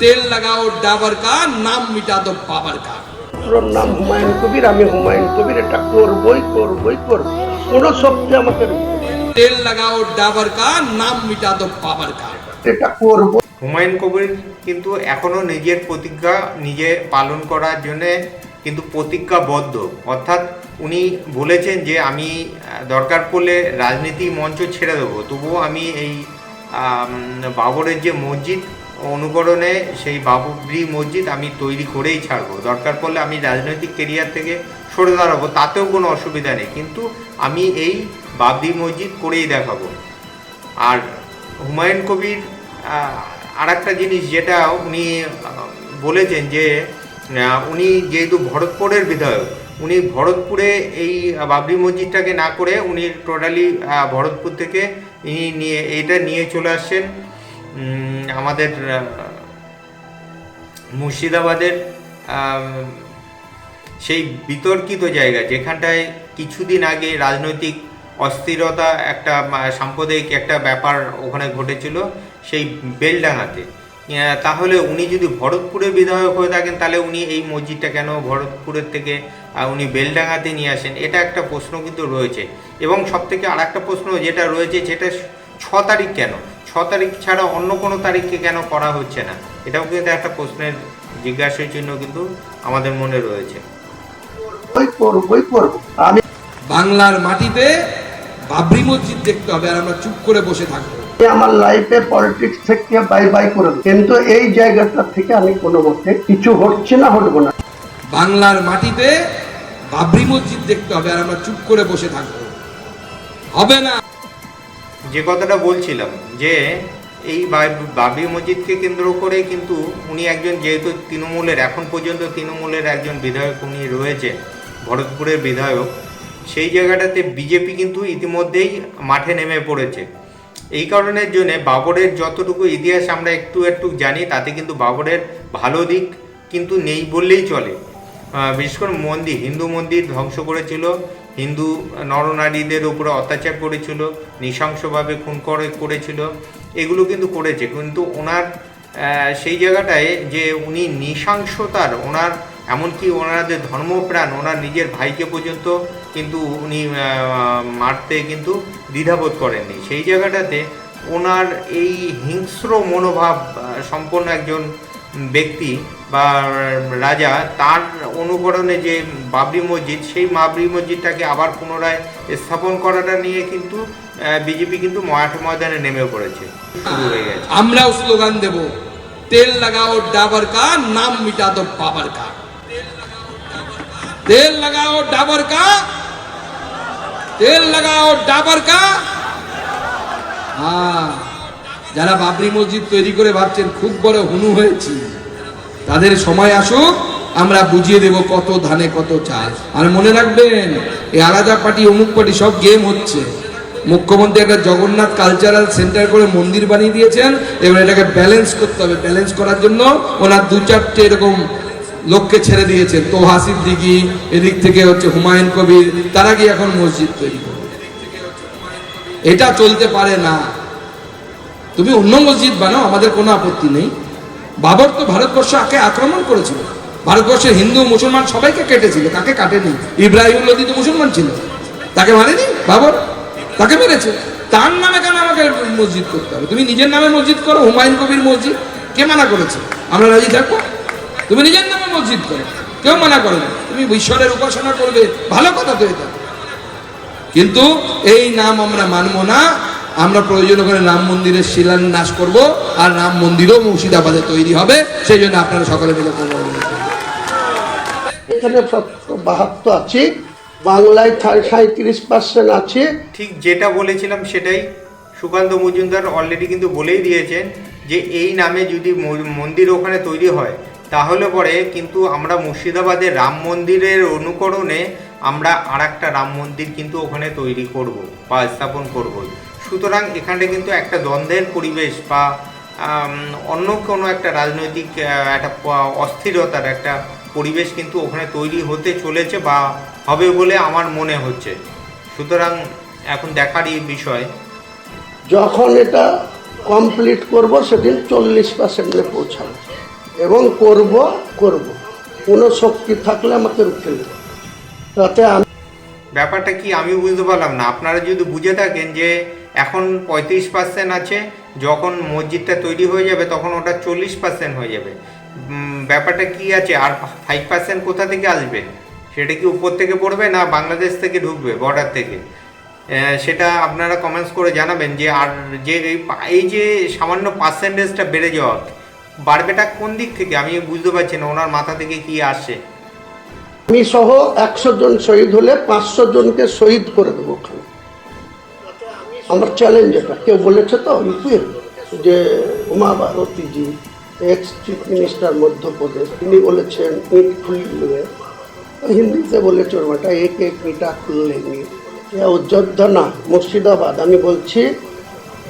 তেল লাগাও ডাবার কা নাম মিটা দো বাবার কা পুরো নাম হুমায়ুন কবির আমি হুমায়ুন কবির এটা করবই করবই করব। কোনো শক্তি আমাকে তেল লাগাও ডাবার কা নাম মিটা দো বাবার কা এটা করব। হুমায়ুন কবির কিন্তু এখনও নিজের প্রতিজ্ঞা নিজে পালন করার জন্যে কিন্তু প্রতিজ্ঞাবদ্ধ। অর্থাৎ উনি বলেছেন যে আমি দরকার পড়লে রাজনীতি মঞ্চ ছেড়ে দেবো। তবুও আমি এই বাবরের যে মসজিদ অনুকরণে সেই বাবরি মসজিদ আমি তৈরি করেই ছাড়বো। দরকার পড়লে আমি রাজনৈতিক কেরিয়ার থেকে সরে দাঁড়াবো, তাতেও কোনো অসুবিধা নেই। কিন্তু আমি এই বাবরি মসজিদ করেই দেখাবো। আর হুমায়ুন কবির আর একটা জিনিস যেটা উনি বলেছেন যে উনি যেহেতু ভরতপুরের বিধায়ক, উনি ভরতপুরে এই বাবরি মসজিদটাকে না করে উনি টোটালি ভরতপুর থেকে ইনি নিয়ে, এইটা নিয়ে চলে আসছেন। আমাদের মুর্শিদাবাদের সেই বিতর্কিত জায়গা, যেখানটায় কিছুদিন আগে রাজনৈতিক অস্থিরতা একটা সাম্প্রদায়িক একটা ব্যাপার ওখানে ঘটেছিল, সেই বেলডাঙাতে তাহলে উনি যদি ভরতপুরে বিধায়ক হয়ে থাকেন, তাহলে উনি এই মসজিদটা কেন ভরতপুরের থেকে উনি বেলডাঙাতে নিয়ে আসেন? এটা একটা প্রশ্ন কিন্তু রয়েছে। এবং সবথেকে আর একটা প্রশ্ন যেটা রয়েছে, সেটা ছ তারিখ কেন? ছ তারিখ ছাড়া অন্য কোনো তারিখকে কেন করা হচ্ছে না? এটাও কিন্তু একটা প্রশ্নের জিজ্ঞাসার চিহ্ন কিন্তু আমাদের মনে রয়েছে। আমি বাংলার মাটিতে বাবরি মসজিদ দেখতে হবে আর আমরা চুপ করে বসে থাকব। আমার লাইফে পলিটিক্স থেকে বাই বাই করে। কিন্তু এই জায়গাটা থেকে আমি কোনো মতে কিছু হচ্ছে না হটবো না। বাংলার মাটিতে বাবরি মসজিদ দেখতে হবে আর আমরা চুপ করে বসে থাকব। হবে না। যে কথাটা বলছিলাম, যে এই বাবরি মসজিদকে কেন্দ্র করে কিন্তু উনি একজন যেহেতু তৃণমূলের, এখন পর্যন্ত তৃণমূলের একজন বিধায়ক উনি রয়েছেন, ভরতপুরের বিধায়ক, সেই জায়গাটাতে বিজেপি কিন্তু ইতিমধ্যেই মাঠে নেমে পড়েছে। এই কারণের জন্যে বাবরের যতটুকু ইতিহাস আমরা একটু একটু জানি, তাতে কিন্তু বাবরের ভালো দিক কিন্তু নেই বললেই চলে। বিশেষ করে মন্দির, হিন্দু মন্দির ধ্বংস করেছিল হিন্দু নরনারীদের উপরে অত্যাচার করেছিল, নৃশংসভাবে খুন করে, করেছিল। এগুলো কিন্তু করেছে। কিন্তু ওনার সেই জায়গাটায় যে উনি নৃশংসতার, ওনার, এমনকি ওনাদের ধর্মপ্রাণ, ওনার নিজের ভাইকে পর্যন্ত কিন্তু উনি মারতে কিন্তু দ্বিধাবোধ করেননি। সেই জায়গাটাতে ওনার এই হিংস্র মনোভাব সম্পন্ন একজন ব্যক্তি বা, রাজা তার অনুকরণে যে বাবরি মসজিদ, সেই বাবরি মসজিদটাকে আবার পুনরায় স্থাপন করাটা নিয়ে কিন্তু বিজেপি কিন্তু মাঠ ময়দানে নেমে পড়েছে। শুরু হয়ে গেছে। আমরাও স্লোগান দেব, তেল লাগাও ডাবর কা নাম মিটা দো বাবার কা তেল লাগাও ডাবর কা তেল লাগাও ডাবর কা হ্যাঁ যারা বাবরি মসজিদ তৈরি করে ভাবছেন, খুব বড় হুনু হয়েছে। তাদের সময় আসুক, আমরা বুঝিয়ে দেব কত ধানে কত চাল। আর মনে রাখবেন, এই আলাদা পার্টি, অমুক পার্টি, সব গেম হচ্ছে। মুখ্যমন্ত্রী একটা জগন্নাথ কালচারাল সেন্টার করে মন্দির বানিয়ে দিয়েছেন, এবার এটাকে ব্যালেন্স করতে হবে। ব্যালেন্স করার জন্য ওনার দু চারটে এরকম লোককে ছেড়ে দিয়েছেন। তোহা সিদ্দিকি, এদিক থেকে হচ্ছে হুমায়ুন কবির, তারা কি এখন মসজিদ তৈরি করবে। এটা চলতে পারে না। তুমি অন্য মসজিদ বানাও, আমাদের কোনো আপত্তি নেই। বাবর তো ভারতবর্ষ আকে আক্রমণ করেছিল। ভারতবর্ষের হিন্দু, মুসলমান সবাইকে কেটেছিল, তাকে কাটেনি। ইব্রাহিম লোদি তো মুসলমান ছিল। তাকে মারেনি বাবর? তাকে মেরেছে। তার নামে কেন আমাকে মসজিদ করতে হবে? তুমি নিজের নামে মসজিদ করো, হুমায়ুন কবির মসজিদ। কে মানা করেছে? আমরা রাজি থাকব? তুমি নিজের নামে মসজিদ করো। কেউ মানা করে না। তুমি ঈশ্বরের উপাসনা করবে। ভালো কথা তো এটা। কিন্তু এই নাম আমরা মানবো না। আমরা প্রয়োজন করে রাম মন্দিরের শিলান্যাস করব আর রাম মন্দিরও মুর্শিদাবাদে তৈরি হবে সেই জন্য আপনারা সকলে মিলে এখানে বাহাত্তর আছে বাংলায় সাঁত্রিশ পার্সেন্ট আছে। ঠিক যেটা বলেছিলাম সেটাই সুকান্ত মজুমদার অলরেডি কিন্তু বলেই দিয়েছেন যে এই নামে যদি মন্দির ওখানে তৈরি হয় তাহলে পরে কিন্তু আমরা মুর্শিদাবাদের রাম মন্দিরের অনুকরণে আমরা আর একটা রাম মন্দির কিন্তু ওখানে তৈরি করব বা স্থাপন করব। সুতরাং এখানে কিন্তু একটা দ্বন্দ্বের পরিবেশ বা অন্য কোনো একটা রাজনৈতিক একটা অস্থিরতার একটা পরিবেশ কিন্তু ওখানে তৈরি হতে চলেছে বা হবে বলে আমার মনে হচ্ছে। সুতরাং এখন দেখার এই বিষয়। যখন এটা কমপ্লিট করব সেদিন চল্লিশ পার্সেন্টে পৌঁছাবো। এবং করব করব। কোনো শক্তি থাকলে আমাকে রুখে নেবে। তাতে আমি ব্যাপারটা কি আমি বুঝতে পারলাম না। আপনারা যদি বুঝে থাকেন যে এখন পঁয়ত্রিশ পার্সেন্ট আছে, যখন মসজিদটা তৈরি হয়ে যাবে তখন ওটা চল্লিশ পার্সেন্ট হয়ে যাবে। ব্যাপারটা কি আছে? আর ফাইভ পার্সেন্ট কোথা থেকে আসবে? সেটা কি উপর থেকে পড়বে না বাংলাদেশ থেকে ঢুকবে বর্ডার থেকে? সেটা আপনারা কমেন্টস করে জানাবেন যে, আর যে এই যে সামান্য পার্সেন্টেজটা বেড়ে যাওয়া, বাড়বেটা কোন দিক থেকে? আমি বুঝতে পারছি না, ওনার মাথা থেকে কি আসে আমি সহ একশো জন শহীদ হলে পাঁচশো জনকে শহীদ করে দেবো ওখানে। আমার চ্যালেঞ্জ এটা কেউ বলেছে তো ইউপির যে Uma Bharti ji ex chief minister Madhya Pradesh, তিনি বলেছেন, ইট খুলবে হিন্দিতে বলেছে ওর বেটা এক এক ইটা খুল লেঙ্গে অযোধ্যা না, মুর্শিদাবাদ। আমি বলছি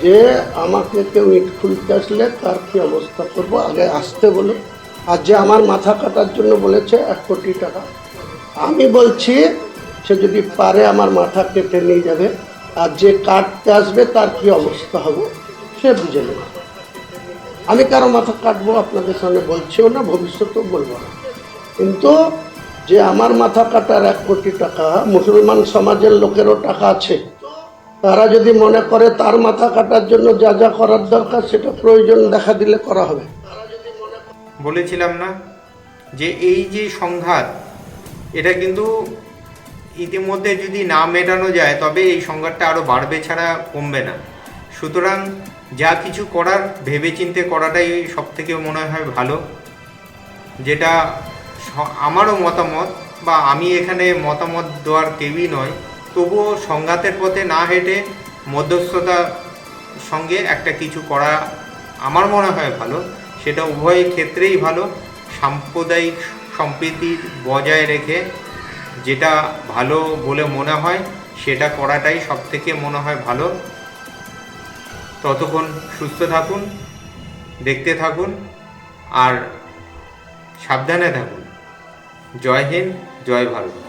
যে আমাকে কেউ ইট খুলতে আসলে তার কি অবস্থা করব? আগে আসতে বলো আর যে আমার মাথা কাটার জন্য বলেছে, এক কোটি টাকা। আমি বলছি, সে যদি পারে আমার মাথা কেটে নিয়ে যাবে আর যে কাটতে আসবে তার কি অবস্থা হবে, সে বুঝে নেবে। আমি কারও মাথা কাটবো আপনাদের সামনে বলছিও না, ভবিষ্যতেও বলব না। কিন্তু যে আমার মাথা কাটার এক কোটি টাকা, মুসলমান সমাজের লোকেরও টাকা আছে, তারা যদি মনে করে তার মাথা কাটার জন্য যা যা করার দরকার সেটা প্রয়োজন দেখা দিলে করা হবে। বলেছিলাম না যে এই যে সংঘাত, এটা কিন্তু ইতিমধ্যে যদি না মেটানো যায়, তবে এই সংঘাতটা আরও বাড়বে ছাড়া কমবে না। সুতরাং যা কিছু করার ভেবেচিন্তে করাটাই সব থেকে মনে হয় ভালো। যেটা আমারও মতামত বা আমি এখানে মতামত দেওয়ার কেউই নয় তবুও সংঘাতের পথে না হেঁটে মধ্যস্থতার সঙ্গে একটা কিছু করা আমার মনে হয় ভালো। সেটা উভয় ক্ষেত্রেই ভালো। সাম্প্রদায়িক সম্প্রীতি বজায় রেখে যেটা ভালো বলে মনে হয়, সেটা করাটাই সব থেকে মনে হয় ভালো। ততক্ষণ সুস্থ থাকুন, দেখতে থাকুন, আর সাবধানে থাকুন। জয় হিন্দ, জয় ভারত।